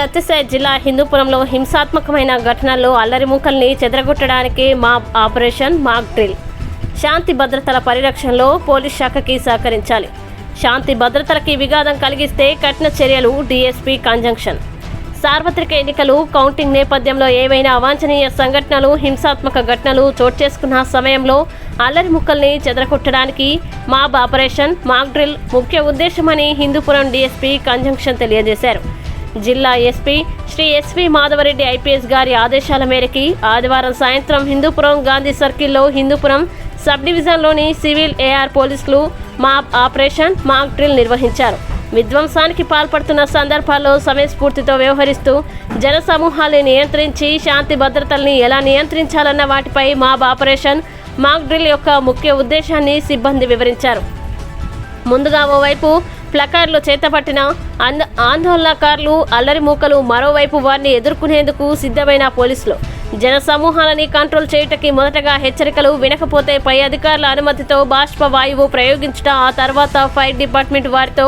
సత్యసాయి జిల్లా హిందూపురంలో హింసాత్మకమైన ఘటనల్లో అల్లరి ముక్కల్ని చెదరగొట్టడానికి మాబ్ ఆపరేషన్ మాక్ డ్రిల్. శాంతి భద్రతల పరిరక్షణలో పోలీస్ శాఖకి సహకరించాలి. శాంతి భద్రతలకి విఘాతం కలిగిస్తే కఠిన చర్యలు డీఎస్పీ కంజంక్షన్. సార్వత్రిక ఎన్నికలు కౌంటింగ్ నేపథ్యంలో ఏవైనా అవాంఛనీయ సంఘటనలు హింసాత్మక ఘటనలు చోటు చేసుకున్న సమయంలో అల్లరి ముక్కల్ని చెదరగొట్టడానికి మాబ్ ఆపరేషన్ మాక్ డ్రిల్ ముఖ్య ఉద్దేశమని హిందూపురం డీఎస్పీ కంజంక్షన్ తెలియజేశారు. జిల్లా SP Shri S V Madhavareddy IPS గారి ఆదేశాల మేరకి ఆదివారం సాయంత్రం హిందూపురం గాంధీ సర్కిల్లో హిందూపురం సబ్ డివిజన్లోని సివిల్ ఏఆర్ పోలీసులు మాప్ ఆపరేషన్ మాక్ డ్రిల్ నిర్వహించారు. విధ్వంసానికి పాల్పడుతున్న సందర్భాల్లో సమయస్ఫూర్తితో వ్యవహరిస్తూ జన సమూహాల్ని నియంత్రించి శాంతి భద్రతల్ని ఎలా నియంత్రించాలన్న వాటిపై మాబ్ ఆపరేషన్ మాక్ డ్రిల్ యొక్క ముఖ్య ఉద్దేశాన్ని సిబ్బంది వివరించారు. ముందుగా ఓవైపు ప్లకార్లు చేతపట్టిన అంద ఆందోళనకారులు అల్లరి మూకలు మరోవైపు వారిని ఎదుర్కొనేందుకు సిద్ధమైన పోలీసులు. జన సమూహాలని కంట్రోల్ చేయుటకి మొదటగా హెచ్చరికలు వినకపోతే పై అధికారుల అనుమతితో బాష్ప వాయువు ప్రయోగించుట ఆ తర్వాత ఫైర్ డిపార్ట్మెంట్ వారితో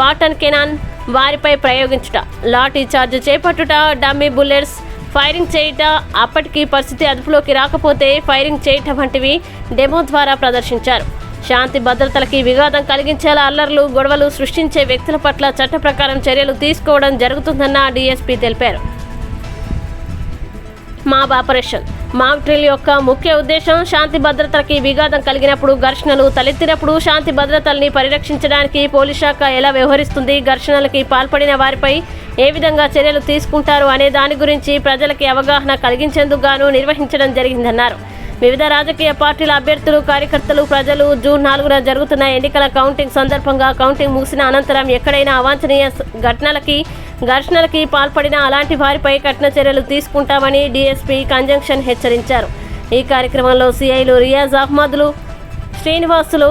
వాటన్ కెనాన్ వారిపై ప్రయోగించుట లాఠీ చార్జ్ చేపట్టుట డమ్మీ బుల్లెట్స్ ఫైరింగ్ చేయుట అప్పటికీ పరిస్థితి అదుపులోకి రాకపోతే ఫైరింగ్ చేయటం వంటివి డెమో ద్వారా ప్రదర్శించారు. శాంతి భద్రతలకి విఘాతం కలిగించేలా అల్లర్లు గొడవలు సృష్టించే వ్యక్తుల పట్ల చట్ట ప్రకారం చర్యలు తీసుకోవడం జరుగుతుందన్న డీఎస్పీ తెలిపారు. Mob operation. మాబ్ డ్రిల్ యొక్క ముఖ్య ఉద్దేశం శాంతి భద్రతలకి విఘాతం కలిగినప్పుడు ఘర్షణలు తలెత్తినప్పుడు శాంతి భద్రతల్ని పరిరక్షించడానికి పోలీస్ శాఖ ఎలా వ్యవహరిస్తుంది ఘర్షణలకి పాల్పడిన వారిపై ఏ విధంగా చర్యలు తీసుకుంటారు అనే దాని గురించి ప్రజలకి అవగాహన కలిగించేందుకు గాను నిర్వహించడం జరిగిందన్నారు. వివిధ రాజకీయ పార్టీల అభ్యర్థులు కార్యకర్తలు ప్రజలు జూన్ నాలుగున జరుగుతున్న ఎన్నికల కౌంటింగ్ సందర్భంగా కౌంటింగ్ ముగిసిన అనంతరం ఎక్కడైనా అవాంఛనీయ ఘటనలకి ఘర్షణలకి పాల్పడిన అలాంటి వారిపై కఠిన చర్యలు తీసుకుంటామని డీఎస్పీ కంజంక్షన్ హెచ్చరించారు. ఈ కార్యక్రమంలో సిఐలు రియాజ్ అహ్మద్లు శ్రీనివాసులు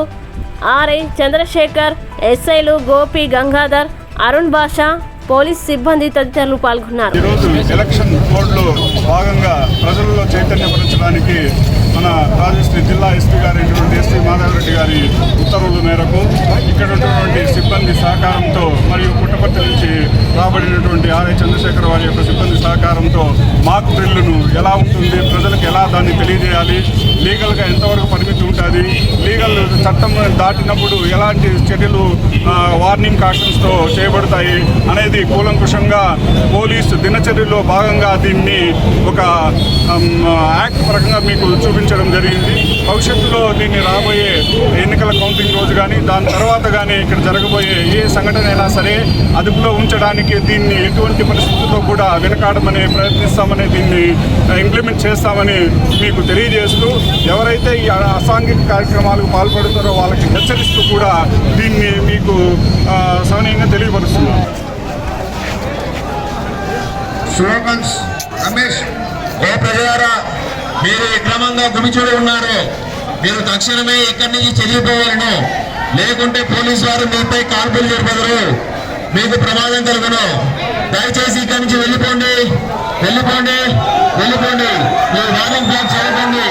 ఆర్ఐ చంద్రశేఖర్ ఎస్ఐలు గోపి గంగాధర్ అరుణ్ బాషా పోలీస్ సిబ్బంది తదితరులు పాల్గొన్నారు. ఈరోజు ఎలక్షన్ కోడ్లో భాగంగా ప్రజల్లో చైతన్యపరచడానికి మన రాజశ్రీ జిల్లా ఎస్పీ గారి ఎస్పీ మాధవరెడ్డి గారి ఉత్తర్వుల మేరకు ఇక్కడ ఉన్నటువంటి సిబ్బంది సహకారంతో మరియు పుట్టపర్తి నుంచి రాబడినటువంటి ఆర్ఐ చంద్రశేఖర్ వారి యొక్క సిబ్బంది సహకారంతో మాక్ డ్రిల్లును ఎలా ఉంటుంది ప్రజలకు ఎలా దాన్ని తెలియజేయాలి లీగల్గా ఎంతవరకు పరిమితి ఉంటుంది లీగల్ చట్టం దాటినప్పుడు ఎలాంటి చర్యలు వార్నింగ్ కాషన్స్తో చేయబడతాయి అనేది కూలంకుషంగా పోలీసు దినచర్యలో భాగంగా దీన్ని ఒక యాక్ట్ పరంగా మీకు చూపించడం జరిగింది. భవిష్యత్తులో దీన్ని రాబోయే ఎన్నికల కౌంటింగ్ రోజు కానీ దాని తర్వాత కానీ ఇక్కడ జరగబోయే ఏ సంఘటన అయినా సరే అదుపులో ఉంచడానికి దీన్ని ఎటువంటి పరిస్థితుల్లో కూడా వెనకాడమని ప్రయత్నిస్తామని దీన్ని ఇంప్లిమెంట్ చేస్తామని మీకు తెలియజేస్తూ ఎవరైతే ఈ అసాంఘిక కార్యక్రమాలకు పాల్పడుతారో వాళ్ళకి హెచ్చరిస్తూ కూడా దీన్ని మీకు ఆ, తెలియపరుస్తున్నాం. స్లోగన్స్ రమేష్. ఏ ప్రజలారా మీరు క్రమంగా గుమిచూడి ఉన్నారు. మీరు తక్షణమే ఇక్కడి నుంచి చెల్లిపోవాలను లేకుంటే పోలీసు వారు మీపై కాల్పులు జరిపదరు మీకు ప్రమాదం కలుగును. దయచేసి ఇక్కడి నుంచి వెళ్ళిపోండి. వెళ్ళిపోండి. వెళ్ళిపోండి. మీరు వార్నింగ్ బ్లాక్ చేయకండి.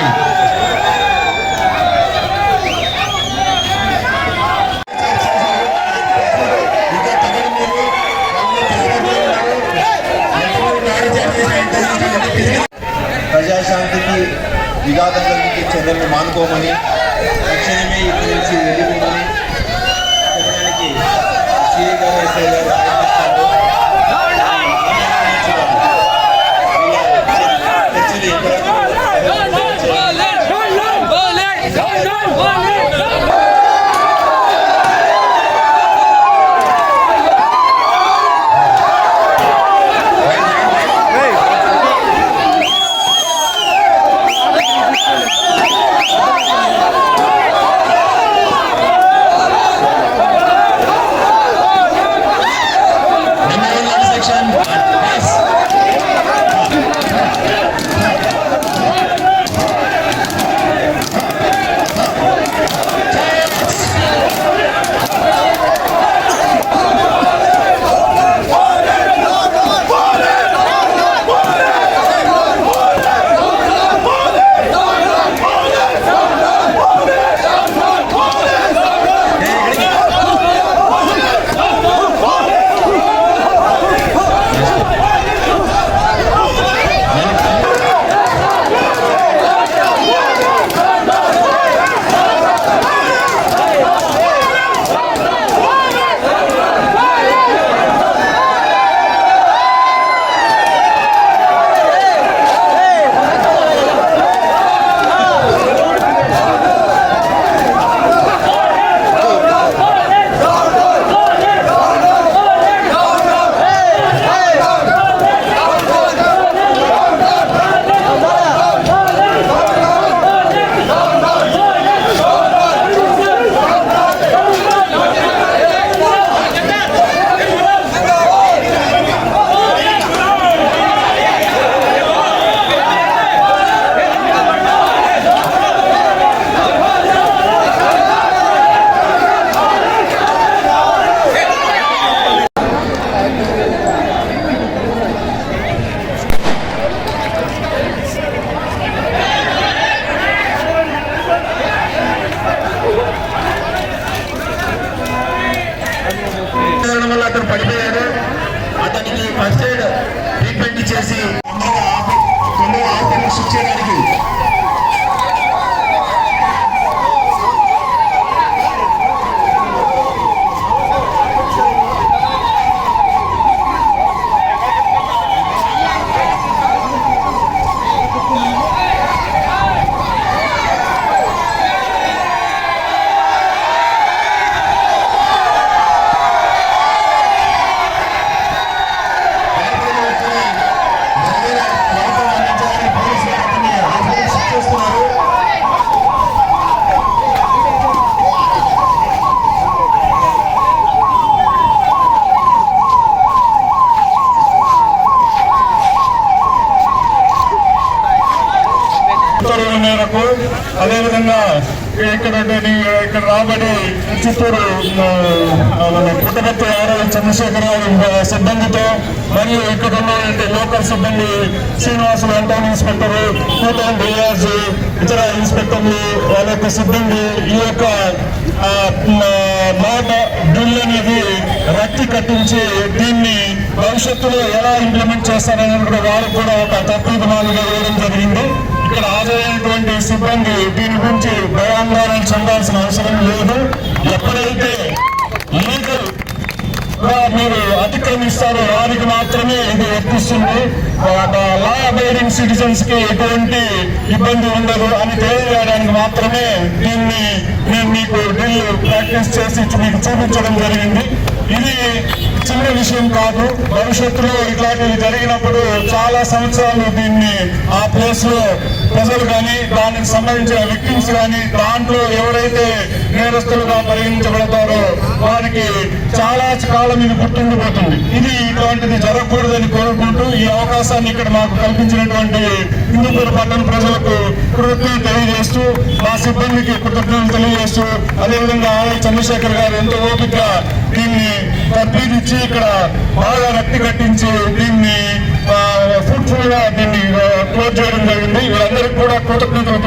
అదేవిధంగా ఇక్కడ ఇక్కడ రాబడి చిత్తూరు ఆ, మన పుట్టపర్తి ఆర్ఎల్ సిబ్బందితో మరియు ఇక్కడ ఉన్నటువంటి లోకల్ సిబ్బంది శ్రీనివాసులు వెంటనే ఇన్స్పెక్టర్ నూతన్ డిఆర్జీ ఇతర ఇన్స్పెక్టర్లు వాళ్ళ యొక్క సిబ్బంది ఈ యొక్క మాట డ్రిల్ అనేది రక్తి కట్టించి దీన్ని భవిష్యత్తులో ఎలా ఇంప్లిమెంట్ చేస్తారనేది కూడా వారికి కూడా ఒక తప్పిదనాలుగా వేయడం జరిగింది. ఇక్కడ హాజరైనటువంటి సిబ్బంది దీని గురించి భయాందోళన చెందాల్సిన అవసరం లేదు. ఎప్పుడైతే లీగల్ మీరు అతిక్రమిస్తారో వారికి మాత్రమే ఇది వర్తిస్తుంది. లా అబైడింగ్ సిటిజన్స్కి ఎటువంటి ఇబ్బంది ఉండదు అని తెలియజేయడానికి మాత్రమే దీన్ని నేను మీకు డ్రిల్ ప్రాక్టీస్ చేసి మీకు చూపించడం జరిగింది. ఇది చిన్న విషయం కాదు భవిష్యత్తులో ఇట్లాంటివి జరిగినప్పుడు చాలా సంవత్సరాలు దీన్ని ఆ ప్లేస్లో ప్రజలు కానీ దానికి సంబంధించిన విక్టిమ్స్ కానీ దాంట్లో ఎవరైతే నేరస్తులుగా పరిగణించబడతారో వారికి చాలా కాలం ఇది గుర్తుండిపోతుంది. ఇది ఇటువంటిది జరగకూడదని కోరుకుంటూ ఈ అవకాశాన్ని ఇక్కడ మాకు కల్పించినటువంటి హిందూపూర్ పట్టణ ప్రజలకు కృతజ్ఞతలు తెలియజేస్తూ మా సిబ్బందికి కృతజ్ఞతలు తెలియజేస్తూ అదేవిధంగా ఆర్ఎల్ చంద్రశేఖర్ గారు ఎంతో ఓపిక దీన్ని తర్ఫీదు ఇక్కడ బాగా రక్తి కట్టించి దీన్ని ఫ్రూట్ఫుల్గా దీన్ని క్లోజ్ చేయడం జరిగింది. వీళ్ళందరికీ కూడా కృతజ్ఞతలు